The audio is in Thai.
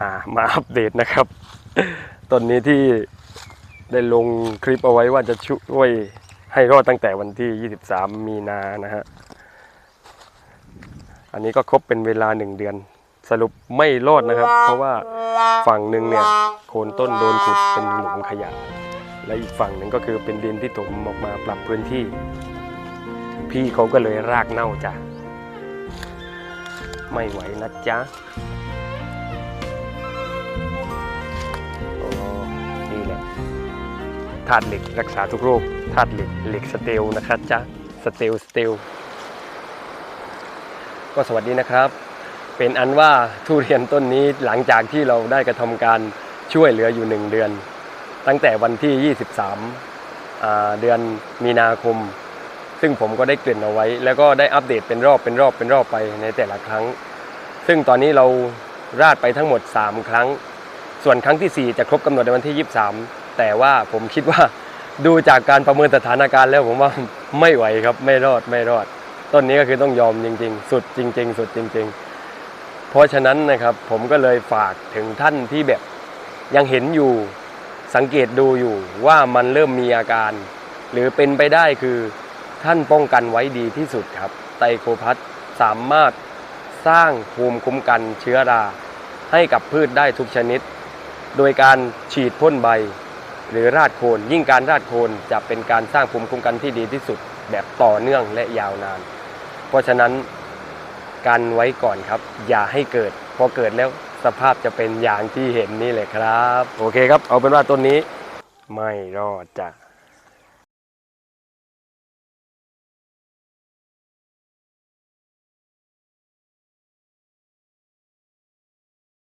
อ่ามาอัปเดตนะครับต้นนี้ที่ได้ลงคลิปเอาไว้ว่าจะช่วยให้รอดตั้งแต่วันที่ 23 มีนานะฮะ อันนี้ก็ครบเป็นเวลาหนึ่งเดือน สรุปไม่รอดนะครับ เพราะว่าฝั่งหนึ่งเนี่ยโคนต้นโดนขุดเป็นหลุมขยะ และอีกฝั่งหนึ่งก็คือเป็นดินที่ถมออกมาปรับพื้นที่ พี่เขาก็เลยรากเน่าจ้ะ ไม่ไหวนะจ๊ะ ธาตุเหล็กรักษาทุกโรคธาตุเหล็กเหล็กสเตลนะครับจ๊ะสเตลสเตลก็สวัสดีนะครับ เป็นอันว่าทุเรียนต้นนี้หลังจากที่เราได้กระทำการช่วยเหลืออยู่หนึ่งเดือน ตั้งแต่วันที่ 23อ่าเดือนมีนาคม ซึ่งผมก็ได้เกริ่นเอาไว้ แล้วก็ได้อัปเดตเป็นรอบเป็นรอบเป็นรอบไปในแต่ละครั้ง ซึ่งตอนนี้เราราดไปทั้งหมด 3 ครั้ง ส่วนครั้งทีสี่4 จะครบกำหนดในวันที่ 23 แต่ว่าผมคิดว่าดูจากการประเมินสถานการณ์แล้วผมว่าไม่ไหวครับไม่รอดไม่รอด ต้นนี้ก็คือต้องยอมจริง ๆ สุดจริง ๆ สุดจริง ๆ เพราะฉะนั้นนะครับผมก็เลยฝากถึงท่านที่แบบยังเห็นอยู่สังเกตดูอยู่ว่ามันเริ่มมีอาการ หรือเป็นไปได้คือท่านป้องกันไว้ดีที่สุดครับ ไตรโคพัทสามารถสร้างภูมิคุ้มกันเชื้อรา ให้กับพืชได้ทุกชนิด โดยการฉีดพ่นใบ หรือราดโคน ยิ่งการราดโคนจะเป็นการสร้างภูมิคุ้มกันที่ดีที่สุดแบบต่อเนื่องและยาวนาน เพราะฉะนั้นการไว้ก่อนครับ อย่าให้เกิด พอเกิดแล้วสภาพจะเป็นอย่างที่เห็นนี่แหละครับ โอเคครับ เอาเป็นว่าต้นนี้ ไม่รอดจ้ะ